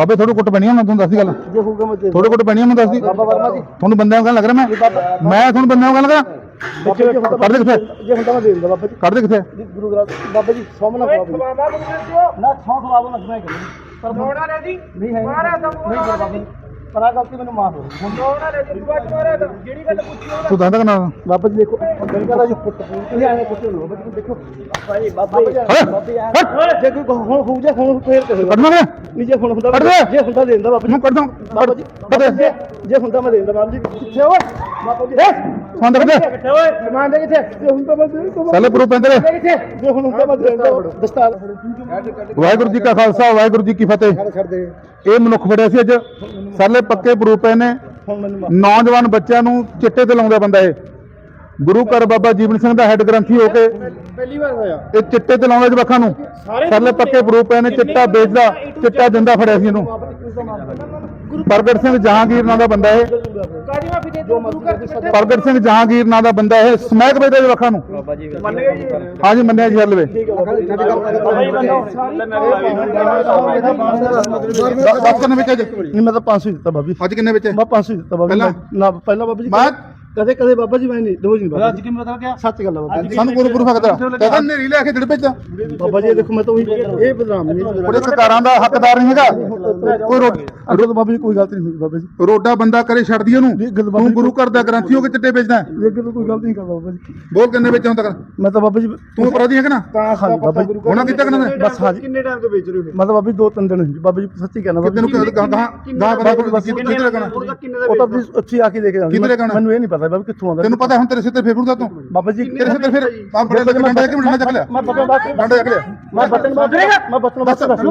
ਬਾਬੇ ਥੋੜੇ ਕੁੱਟ ਪੈਣੀ ਮੈਂ ਤੁਹਾਨੂੰ ਦੱਸਦੀ ਗੱਲ। ਜੇ ਹੋਊਗਾ ਮੈਂ ਦੇ ਥੋੜੇ ਕੁੱਟ ਪੈਣੀ ਮੈਂ ਦੱਸਦੀ। ਬਾਬਾ ਵਰਮਾ ਜੀ। ਤੁਹਾਨੂੰ ਬੰਦਿਆਂ ਨੂੰ ਕਹਿਣ ਲੱਗ ਰਿਹਾ ਮੈਂ ਮੈਂ ਤੁਹਾਨੂੰ ਬੰਦਿਆਂ ਨੂੰ ਕਹਿਣ ਲੱਗਾ। ਬਾਬਾ ਜੀ ਕੱਢ ਦੇ ਕਿੱਥੇ? ਜੇ ਹੁੰਦਾ ਮੈਂ ਦੇ ਦਿੰਦਾ ਬਾਬਾ ਜੀ। ਕੱਢ ਦੇ ਕਿੱਥੇ? ਜੀ ਗੁਰੂ ਗ੍ਰੰਥ ਬਾਬਾ ਜੀ ਸੋਮਨਾ ਖਵਾ ਦਿਓ ਨਾ ਛੋਂ ਖਵਾ ਦੋ ਮੈਂ ਕਰਾਂ ਪਰ ਮੋੜਾ ਲੈ ਜੀ। ਨਹੀਂ ਹੈ ਮਾਰਾ ਤਾਂ ਨਹੀਂ ਬਾਬਾ ਜੀ। ਪਰ ਆ ਗਲਤੀ ਮੈਨੂੰ ਮਾਫ ਹੋ ਬਾਤ ਮਾਰਾ ਤਾਂ ਜਿਹੜੀ ਗੱਲ ਪੁੱਛੀ ਤੂੰ ਕਿ ਨਾ? ਬਾਬਾ ਜੀ ਦੇਖੋ ਗੱਲ ਕਰਦਾ ਜੀ ਆਏ ਬਾਬਾ ਜੀ ਦੇਖੋ। ਭਾਈ ਬਾਬਾ ਜੀ ਬਾਬਾ ਜੀ ਆਏ। ਜੇ ਕੋਈ ਹੁਣ ਹੋ ਜਾ ਹੁਣ ਫੇਰ ਕਹੇ ਕੱਢਣਾ ਮੈਂ ਨਹੀਂ ਜੇ ਹੁਣ ਹੁੰਦਾ। ਜੇ ਹੁੰਦਾ ਦੇ ਦਿੰਦਾ ਬਾਬਾ ਜੀ। ਨੂੰ ਕੱਢ ਦੂੰ। ਬਾਬਾ ਜੀ ਹੁੰਦਾ ਮੈਂ ਦੇ ਦਿੰਦਾ ਬਾਬਾ ਜੀ ਕਿੱਥੇ ਓਏ ਬਾਬਾ ਜੀ ਫੋਨ ਦੇ। ਕਿੱਥੇ ਓਏ? ਸਮਾਨ ਦੇ ਕਿੱਥੇ? ਜੇ ਮੈਂ ਦੇ ਦਿੰਦਾ ਸਾਲੇ ਪ੍ਰੂਫ ਪੈਂਦੇ ਨੇ ਕਿੱਥੇ ਜੇ ਹੁਣ ਦੇ ਦਿੰਦਾ ਦਸਤਾਰ। ਵਾਹਿਗੁਰੂ ਜੀ ਕਾ ਖਾਲਸਾ ਵਾਹਿਗੁਰੂ ਜੀ ਕੀ ਫਤਿਹ। ਇਹ ਮਨੁੱਖ ਫੜਿਆ ਸੀ ਅੱਜ। ਸਾਲੇ ਪੱਕੇ ਪ੍ਰੂਫ ਪਏ ਨੇ ਹੁਣ। ਨੌਜਵਾਨ ਬੱਚਿਆਂ ਨੂੰ ਚਿੱਟੇ ਤੇ ਲਾਉਂਦਾ ਬੰਦਾ ਇਹ। ਗੁਰੂ ਘਰ ਬਾਬਾ ਜੀਵਨ ਸਿੰਘ ਦਾ ਹੈੱਡ ਗ੍ਰੰਥੀ ਹੋ ਕੇ ਪਹਿਲੀ ਵਾਰ ਹੋਇਆ। ਇਹ ਚਿੱਟੇ ਤੇ ਲਾਉਂਦਾ ਜਵਾਕਾਂ ਨੂੰ। ਸਾਲੇ ਪੱਕੇ ਪ੍ਰੂਫ ਪਏ ਨੇ ਚਿੱਟਾ ਵੇਚਦਾ ਚਿੱਟਾ ਦਿੰਦਾ ਫੜਿਆ ਸੀ ਇਹਨੂੰ। ਪ੍ਰਗਟ ਸਿੰਘ ਜਹਾਂਗੀਰ ਨਾਂ ਦਾ ਬੰਦਾ ਇਹ। ਪ੍ਰਗਟ ਸਿੰਘ ਜਹਾਂਗੀਰ ਨਾਂ ਦਾ ਬੰਦਾ ਇਹ ਸਮੈਕ ਵੇਚਦਾ ਜਵਾਕਾਂ ਨੂੰ ਮੰਨ ਗਏ ਜੀ ਹਾਂਜੀ ਮੰਨਿਆ ਜੀ ਹਲਵੇ ਦਸ ਕਿੰਨੇ ਵਿੱਚ ਨਹੀਂ ਮੈਂ ਤਾਂ 500 ਦਿੱਤਾ ਬਾਬੀ ਅੱਜ ਕਿੰਨੇ ਵਿੱਚ ਮੈਂ 500 ਦਿੱਤਾ ਬਾਬੀ ਪਹਿਲਾਂ? ਨਾ ਪਹਿਲਾਂ ਬਾਬਾ ਜੀ ਮੈਂ ਕਦੇ ਕਦੇ ਬਾਬਾ ਜੀ ਮੈਂ ਨਹੀਂ ਦੋ ਜੀ ਬਾਬਾ ਅੱਜ ਕੀ ਪਤਾ ਲੱਗਿਆ ਸੱਚ ਗੱਲ ਆ ਬਾਬਾ ਜੀ। ਸਾਨੂੰ ਕੋਈ ਪ੍ਰੂਫ ਸਕਦਾ ਕਹਿੰਦਾ ਨੇਰੀ ਲੈ ਕੇ ਡਿੜਪੇ ਚ ਬਾਬਾ ਜੀ ਦੇਖੋ ਮੈਂ ਤਾਂ ਉਹੀ ਇਹ ਬਦਨਾਮ ਨਹੀਂ ਉਹਦੇ ਸਰਕਾਰਾਂ ਦਾ ਹੱਕਦਾਰ ਨਹੀਂ ਹੈਗਾ। ਕੋਈ ਰੋ- ਅੱਗੇ ਤੋਂ ਬਾਬਾ ਜੀ ਕੋਈ ਗਲਤੀ ਨਹੀਂ ਹੋਈ ਬਾਬਾ ਜੀ। ਰੋਡਾ ਬੰਦਾ ਕਰੇ ਛੱਡਦੀ ਉਹਨੂੰ। ਇਹ ਗੱਲ ਬਾਬਾ ਤੂੰ ਗੁਰੂ ਘਰ ਦਾ ਗ੍ਰੰਥੀ ਹੋ ਕੇ ਚਿੱਟੇ ਵੇਚਦਾ ਹੈ। ਇਹ ਤੋਂ ਕੋਈ ਗਲਤੀ ਨਹੀਂ ਕਰਦਾ ਬਾਬਾ ਜੀ। ਬੋਲ ਕਿੰਨੇ ਵਿੱਚ ਤੱਕ? ਮੈਂ ਤਾਂ ਬਾਬਾ ਜੀ ਤੂੰ ਅਪਰਾਧੀ ਹੈ ਕਿ ਨਾ ਹਾਂਜੀ ਬਾਬਾ ਜੀ। ਹੋਣਾ ਕਿੱਥੇ ਕਿੰਨਾ ਨੇ ਬਸ ਹਾਂਜੀ ਕਿੰਨੇ ਟਾਈਮ ਤੋਂ ਵੇਚ ਰਹੇ ਹੋ ਮੈਂ ਤਾਂ ਬਾਬਾ ਜੀ ਦੋ ਤਿੰਨ ਦਿਨ ਹੋਏ ਜੀ, ਬਾਬਾ ਜੀ ਸੱਚੀ ਕਹਿਣਾ ਬਾਬਾ ਤੈਨੂੰ ਜੀ। ਗਾਂ ਗਾਂ ਗਾਂ ਪਤਾ ਕਿੱਥੇ ਲੱਗਣਾ ਕਿੰਨੇ ਦਾ ਉਹ ਤਾਂ ਤੁਸੀਂ ਉੱਥੇ ਆ ਕੇ ਦੇਖ ਜਾਣਾ ਕਿੱਧਰੇ ਗਾਣਾ? ਮੈਨੂੰ ਇਹ ਨਹੀਂ ਪਤਾ। ਬਾਬਾ ਕਿੱਥੋਂ ਆਉਂਦਾ ਤੈਨੂੰ ਪਤਾ ਹੁਣ ਤੇਰੇ ਸਿਰ ਤੇ ਫੇਰੂਗਾ ਤੂੰ? ਬਾਬਾ ਜੀ ਤੇਰੇ ਸਿਰ ਤੇ ਫਿਰ ਆ ਬੜੇ ਲੱਗ ਡੰਡਾ ਕਿ ਡੰਡਾ ਚੱਕ ਲਿਆ? ਮੈਂ ਬਟਨ ਬਾਤ ਡੰਡਾ ਚੱਕ ਲਿਆ। ਮੈਂ ਬਟਨ ਬਾਤ ਮੈਂ ਬਟਨ ਬਾਤ ਦੱਸ?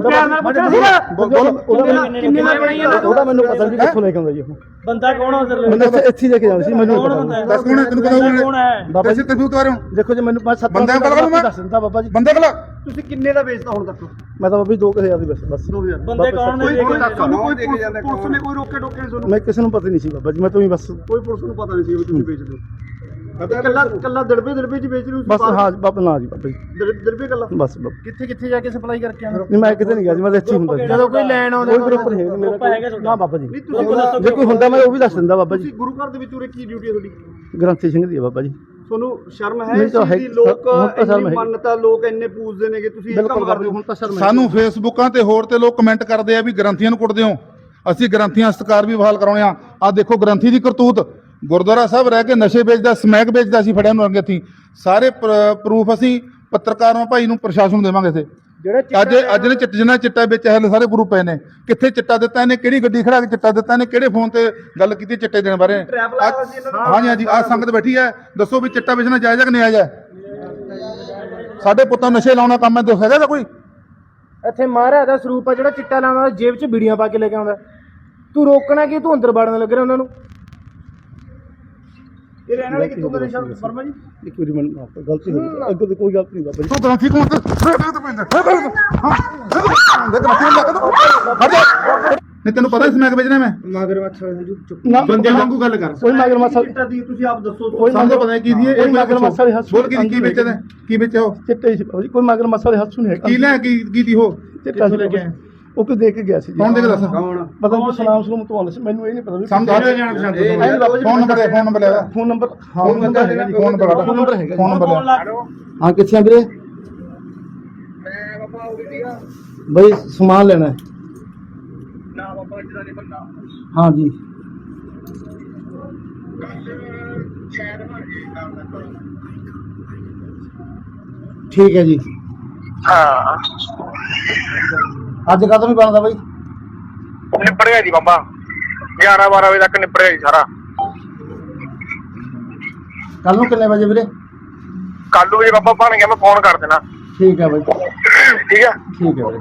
ਉਹਦਾ ਮੈਨੂੰ ਪਤਾ ਨਹੀਂ ਕਿੱਥੋਂ ਲੈ ਕੇ ਆਉਂਦਾ ਜੀ ਉਹ। ਬੰਦਾ ਕੌਣ ਆ ਉਧਰ ਮੈਨੂੰ ਇੱਥੇ ਇੱਥੇ ਹੀ ਲੈ ਕੇ ਜਾਣਾ ਸੀ ਮੈਨੂੰ ਨਹੀਂ ਪਤਾ ਦੱਸ ਕੌਣ ਹੈ ਤੈਨੂੰ ਪਤਾ ਕੌਣ ਹੈ? ਬਾਬਾ ਤੇਰੇ ਜੀ ਸਿਰ ਤੇ ਫਿਊ ਤਾਰੇ ਹੁਣ? ਦੇਖੋ ਜੀ ਮੈਨੂੰ ਮੈਂ ਸੱਤ ਬੰਦਿਆਂ ਕੋਲ ਕਰੂੰ ਮੈਂ? ਦੱਸ ਦਿੰਦਾ ਬਾਬਾ ਜੀ। ਬੰਦੇ ਕੋਲ ਤੁਸੀਂ ਕਿੰਨੇ ਦਾ ਵੇਚਦਾ ਹੁਣ ਤੱਕ ਮੈਂ ਤਾਂ ਬਾਬਾ ਜੀ 2000 ਦੀ ਬਸ। ਬਸ ਬੰਦੇ ਕੌਣ ਨੇ ਕੋਈ- ਕੋਈ ਤੁਹਾਨੂੰ ਕੋਈ ਪੁਲਿਸ ਨੇ ਕੋਈ ਰੋਕੇ ਟੋਕੇ ਨਹੀਂ ਤੁਹਾਨੂੰ ਮੈਂ ਕਿਸੇ ਨੂੰ ਪਤਾ ਨਹੀਂ ਸੀ ਬਾਬਾ ਜੀ ਮੈਂ ਤਾਂ ਹੀ ਬਸ। ਕੋਈ ਪੁਲਿਸ ਨੂੰ ਪਤਾ ਨਹੀਂ ਸੀ ਵੀ ਤੁਸੀਂ ਵੇਚਦੇ ਹੋ। ਕੱਲਾ ਕੱਲਾ ਦੜਬੇ ਦੜਬੇ ਚ ਵੇਚ ਰਹੇ ਹੋ ਬਸ ਹਾਂ ਬਾਬਾ ਨਾ ਜੀ ਬਾਬਾ ਜੀ ਦੜ- ਦੜਬੇ ਕੱਲਾ? ਬਸ ਬਾਬਾ ਕਿੱਥੇ ਕਿੱਥੇ ਜਾ ਕੇ ਸਪਲਾਈ ਕਰਕੇ ਆਉਂਦੇ ਨਹੀਂ ਮੈਂ ਕਿਤੇ ਨਹੀਂ ਗਿਆ ਜੀ ਮੈਂ ਤਾਂ ਇੱਥੇ ਹੀ ਹੁੰਦਾ ਸੀ ਜਦੋਂ ਕੋਈ ਲੈਣ ਆਉਂਦਾ ਕੋਈ ਗਰੁੱਪ ਨਹੀਂ ਹੈ ਮੇਰਾ ਕੋਈ- ਨਾ ਬਾਬਾ ਜੀ। ਨਹੀਂ ਤੁਸੀਂ ਦੱਸੋ ਜੇ ਕੋਈ ਹੁੰਦਾ ਮੈਂ ਉਹ ਵੀ ਦੱਸ ਦਿੰਦਾ ਬਾਬਾ ਜੀ। ਤੁਸੀਂ ਗੁਰੂ ਘਰ ਦੇ ਵਿੱਚ ਉਰੇ ਕੀ ਡਿਊਟੀ ਹੈ ਤੁਹਾਡੀ? ਗ੍ਰੰਥੀ ਸਿੰਘ ਦੀ ਹੈ ਬਾਬਾ ਜੀ। ਤੁਹਾਨੂੰ ਸ਼ਰਮ ਹੈ ਨਹੀਂ ਇਸ ਤਾਂ ਚੀਜ਼ ਦੀ? ਹੈ- ਲੋਕ ਹੁਣ ਤਾਂ ਸ਼ਰਮ ਇੰਨੀ ਹੈ। ਮੰਨਤਾ ਲੋਕ ਇੰਨੇ ਪੂਜਦੇ ਨੇਗੇ ਤੁਸੀਂ ਇਹ ਬਿਲਕੁਲ ਕੰਮ ਬਾਬਾ ਕਰਦੇ ਜੀ ਹੋ। ਹੁਣ ਤਾਂ ਸ਼ਰਮ ਹੈ ਸਾਨੂੰ ਫੇਸਬੁੱਕਾਂ ਤੇ ਹੋਰ ਤੇ ਲੋਕ ਕਮੈਂਟ ਕਰਦੇ ਆ ਵੀ ਗ੍ਰੰਥੀਆਂ ਨੂੰ ਕੁੱਟਦੇ ਹੋ। ਅਸੀਂ ਗ੍ਰੰਥੀਆਂ ਸਤਕਾਰ ਵੀ ਬਹਾਲ ਕਰਾਉਣੇ ਆ। ਆ ਦੇਖੋ ਗ੍ਰੰਥੀ ਦੀ ਕਰਤੂਤ। ਗੁਰਦੁਆਰਾ ਸਾਹਿਬ ਰਹਿ ਕੇ ਨਸ਼ੇ ਵੇਚਦਾ ਸਮੈਕ ਵੇਚਦਾ ਸੀ ਫੜਿਆ ਨੂੰ ਰੰਗੇ ਥੀ ਸਾਰੇ ਪ੍ਰੂਫ ਅਸੀਂ ਪੱਤਰਕਾਰਾਂ ਭਾਈ ਨੂੰ ਪ੍ਰਸ਼ਾਸਨ ਨੂੰ ਦੇਵਾਂਗੇ ਇੱਥੇ। ਜਿਹੜੇ ਅੱਜ ਅੱਜ ਨੇ ਚਿੱਟ ਜਿੰਨਾ ਚਿੱਟਾ ਵੇਚਿਆ ਹਲੇ ਸਾਰੇ ਪ੍ਰੂਫ ਪਏ ਨੇ ਕਿੱਥੇ ਚਿੱਟਾ ਦਿੱਤਾ ਇਹਨੇ ਕਿਹੜੀ ਗੱਡੀ ਖੜਾ ਕੇ ਚਿੱਟਾ ਦਿੱਤਾ ਇਹਨੇ ਕਿਹੜੇ ਫੋਨ ਤੇ ਗੱਲ ਕੀਤੀ ਚਿੱਟੇ ਦੇਣ ਬਾਰੇ? ਸੀ ਹਾਂਜੀ ਹਾਂਜੀ ਆ ਸੰਗਤ ਬੈਠੀ ਹੈ ਦੱਸੋ ਵੀ ਚਿੱਟਾ ਵੇਚਣਾ ਜਾਇਜ਼ ਹੈ ਕਿ ਨਹੀਂ ਹੈ? ਸਾਡੇ ਪੁੱਤਾਂ ਨਸ਼ੇ ਲਾਉਣਾ ਕੰਮ ਹੈ ਦੱਸ ਹੈਗਾ ਕੋਈ? ਇੱਥੇ ਮਹਾਰਾਜ ਦਾ ਸਰੂਪ ਆ ਜਿਹੜਾ ਚਿੱਟਾ ਲਾਉਂਦਾ ਜੇਬ 'ਚ ਬੀੜੀਆਂ ਪਾ ਕੇ ਲੈ ਕੇ ਆਉਂਦਾ। ਤੂੰ ਰੋਕਣਾ ਕਿ ਤੂੰ ਅੰਦਰ ਵੜਨ ਲੱਗ ਰਿਹਾ ਉਹਨਾਂ ਨੂੰ? ਇਹ ਰਹਿਣ ਵਾਲੇ ਕਿੱਥੋਂ ਦੇ ਨੇ ਸ਼ਰਮ ਵਰਮਾ ਜੀ? ਇੱਕ ਵਾਰੀ ਮੈਨੂੰ ਮਾਫ ਕਰ ਗਲਤੀ ਹੋ ਗਈ। ਅੱਗੇ ਤੋਂ ਕੋਈ ਗਲਤੀ ਨਹੀਂ ਬਾਬਾ ਜੀ। ਤੂੰ ਗ੍ਰੰਥੀ ਕੋਲ ਤੇ ਨਹੀਂ ਤੈਨੂੰ ਪਤਾ ਇਸ ਮੈਗ ਵੇਚਣਾ ਮੈਂ? ਮਗਰ ਮੱਛਰ ਜੀ ਚੁੱਪ ਨਾ ਬੰਦੇ ਵਾਂਗੂ ਗੱਲ ਕਰ। ਕੋਈ ਮਗਰ ਮਸਲ ਚਿੱਟਾ ਦੀ ਤੁਸੀਂ ਆਪ ਦੱਸੋ। ਕੋਈ ਸਾਨੂੰ ਤਾਂ ਪਤਾ ਨਹੀਂ ਕੀ ਦੀ ਕੋਈ ਮਗਰ ਮਸਲ ਹੱਸ ਬੋਲ ਕੀ ਕੀ ਵੇਚਦਾ ਕੀ ਵੇਚਿਆ ਉਹ? ਚਿੱਟੇ ਸੀ ਬਾਬਾ ਜੀ ਕੋਈ ਮਗਰ ਮਸਲ ਹੱਸੂ ਨਹੀਂ ਕੀ ਲੈ ਕੀ ਕੀ ਦੀ ਉਹ? ਚਿੱਟਾ ਲੈ ਕੇ ਉਹ ਕੋਈ ਦੇ ਕੇ ਗਿਆ ਸੀ ਜੀ? ਕੌਣ ਦੇ ਕੇ ਦੱਸ ਕੌਣ? ਪਤਾ ਨਹੀਂ ਸਲਾਮ ਸਲੂਮ ਤੋਂ ਆਉਂਦਾ ਸੀ ਮੈਨੂੰ ਇਹ ਨਹੀਂ ਪਤਾ ਵੀ ਸਮਝਾ ਦੇ ਜਾਣ ਪਛਾਣ ਫੋਨ ਨੰਬਰ ਦੇ ਫੋਨ ਨੰਬਰ ਲੈ ਫੋਨ ਨੰਬਰ ਹਾਂ ਫੋਨ ਨੰਬਰ ਹੈਗਾ। ਜੀ, ਫੋਨ ਨੰਬਰ ਫੋਨ ਨੰਬਰ ਹੈਗਾ ਫੋਨ ਨੰਬਰ ਲੈ। ਹਾਂ ਕਿੱਥੇ ਆ ਵੀਰੇ? ਬਈ ਸਮਾਨ ਲੈਣਾ ਹੈ। ਹਾਂ ਜੀ। ਠੀਕ ਹੈ ਜੀ। ਹਾਂ। ਅੱਜ ਕਦੋਂ ਨਹੀਂ ਬਣਦਾ ਬਈ? ਨਿਬੜ ਗਿਆ ਜੀ ਬਾਬਾ। 11 12 ਵਜੇ ਤੱਕ ਨਿਬੜ ਗਿਆ ਜੀ ਸਾਰਾ। ਕੱਲ ਨੂੰ ਕਿੰਨੇ ਵਜੇ ਵੀਰੇ? ਕੱਲ ਨੂੰ ਜੇ ਬਾਬਾ ਬਣ ਗਿਆ ਮੈਂ ਫੋਨ ਕਰ ਦੇਣਾ। ਠੀਕ ਹੈ ਬਈ। ਠੀਕ ਆ ਠੀਕ ਹੈ ਵੀਰੇ।